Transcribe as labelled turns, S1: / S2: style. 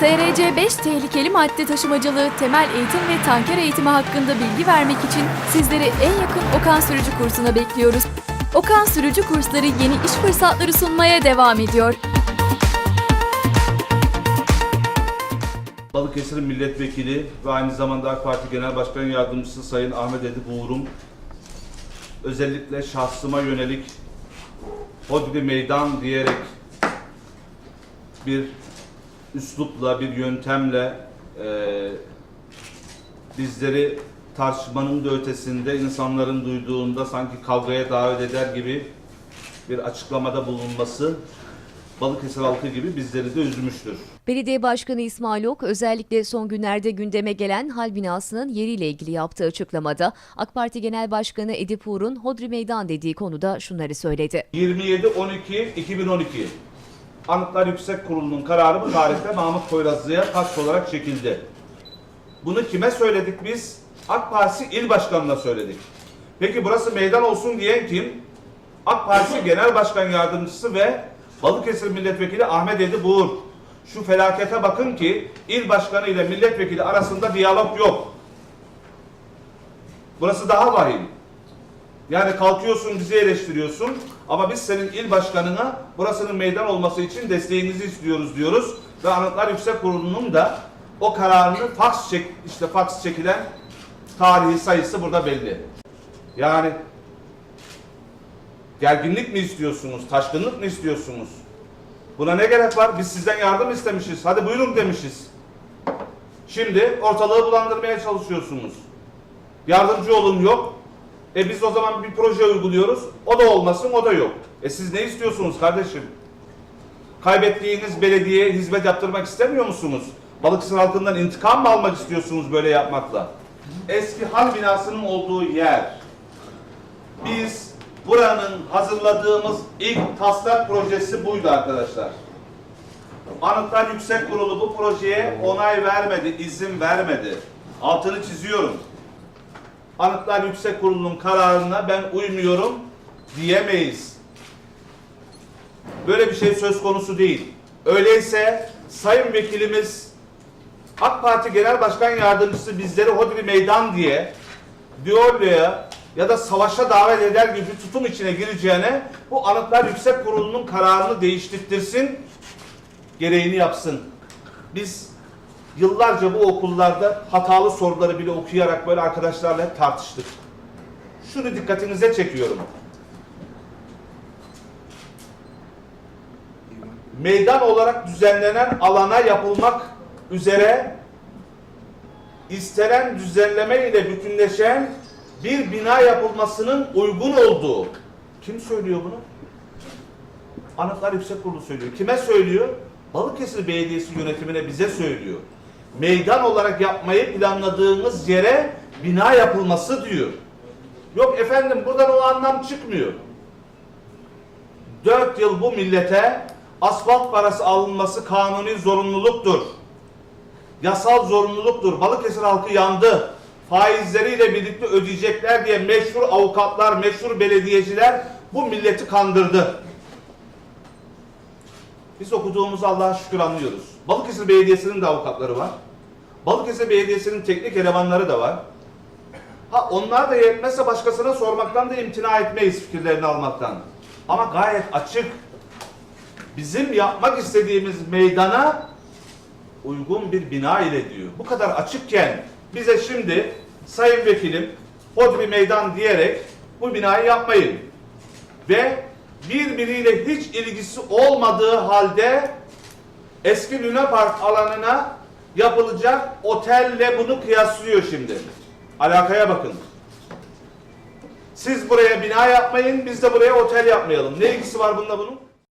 S1: TRC 5 tehlikeli madde taşımacılığı, temel eğitim ve tanker eğitimi hakkında bilgi vermek için sizleri en yakın Okan Sürücü kursuna bekliyoruz. Okan Sürücü kursları yeni iş fırsatları sunmaya devam ediyor.
S2: Balıkesir Milletvekili ve aynı zamanda AK Parti Genel Başkan Yardımcısı Sayın Ahmet Edip Uğur'un özellikle şahsıma yönelik hodri meydan diyerek bir üslupla, bir yöntemle eee bizleri tartışmanın da ötesinde insanların duyduğunda sanki kavgaya davet eder gibi bir açıklamada bulunması Balıkesir halkı gibi bizleri de üzmüştür.
S3: Belediye Başkanı İsmail Ok özellikle son günlerde gündeme gelen hal binasının yeriyle ilgili yaptığı açıklamada AK Parti Genel Başkanı Edip Uğur'un Hodri Meydan dediği konuda şunları söyledi.
S2: 27-12-2012 Anıtlar Yüksek Kurulu'nun kararı bu tarihte Mahmut Poyrazlı'ya taş olarak çekildi. Bunu kime söyledik biz? AK Parti İl Başkanı'na söyledik. Peki burası meydan olsun diyen kim? AK Parti Genel Başkan Yardımcısı ve Balıkesir Milletvekili Ahmet Edip Uğur. Şu felakete bakın ki il başkanı ile milletvekili arasında diyalog yok. Burası daha vahim. Yani kalkıyorsun bizi eleştiriyorsun ama biz senin il başkanına burasının meydan olması için desteğinizi istiyoruz diyoruz. Ve Anıtlar Yüksek Kurulu'nun da o kararını faks çek, işte faks çekilen tarihi sayısı burada belli. Yani gerginlik mi istiyorsunuz, taşkınlık mı istiyorsunuz? Buna ne gerek var? Biz sizden yardım istemişiz. Hadi buyurun demişiz. Şimdi ortalığı bulandırmaya çalışıyorsunuz. Yardımcı olun yok. E biz o zaman bir proje uyguluyoruz. O da olmasın, o da yok. E siz ne istiyorsunuz kardeşim? Kaybettiğiniz belediyeye hizmet yaptırmak istemiyor musunuz? Balıkesir halkından intikam mı almak istiyorsunuz böyle yapmakla? Eski hal binasının olduğu yer. Biz buranın hazırladığımız ilk taslak projesi buydu arkadaşlar. Anıtlar Yüksek Kurulu bu projeye onay vermedi, izin vermedi. Altını çiziyorum. Anıtlar Yüksek Kurulu'nun kararına ben uymuyorum diyemeyiz. Böyle bir şey söz konusu değil. Öyleyse Sayın Vekilimiz AK Parti Genel Başkan Yardımcısı bizleri hodri meydan diye düelloya ya da savaşa davet eder gibi bir tutum içine gireceğine bu Anıtlar Yüksek Kurulu'nun kararını değiştirtirsin, gereğini yapsın. Biz yıllarca bu okullarda hatalı soruları bile okuyarak böyle arkadaşlarla hep tartıştık. Şunu dikkatinize çekiyorum. Meydan olarak düzenlenen alana yapılmak üzere istenen düzenleme ile bütünleşen bir bina yapılmasının uygun olduğu. Kim söylüyor bunu? Anıtlar Yüksek Kurulu söylüyor. Kime söylüyor? Balıkesir Belediyesi yönetimine bize söylüyor. Meydan olarak yapmayı planladığımız yere bina yapılması diyor. Yok efendim buradan o anlam çıkmıyor. Dört yıl bu millete asfalt parası alınması kanuni zorunluluktur. Yasal zorunluluktur. Balıkesir halkı yandı. Faizleriyle birlikte ödeyecekler diye meşhur avukatlar, meşhur belediyeciler bu milleti kandırdı. Biz okuduğumuzu Allah'a şükür anlıyoruz. Balıkesir Belediyesi'nin de avukatları var. Balıkesir Belediyesi'nin teknik elemanları da var. Ha onlar da yetmezse başkasına sormaktan da imtina etmeyiz fikirlerini almaktan. Ama gayet açık. Bizim yapmak istediğimiz meydana uygun bir bina ile diyor. Bu kadar açıkken bize şimdi sayın vekilim hodri meydan diyerek bu binayı yapmayın. Ve birbiriyle hiç ilgisi olmadığı halde eski Luna alanına yapılacak otelle bunu kıyaslıyor şimdi. Alakaya bakın. Siz buraya bina yapmayın, biz de buraya otel yapmayalım. Ne ilgisi var bununla bunun?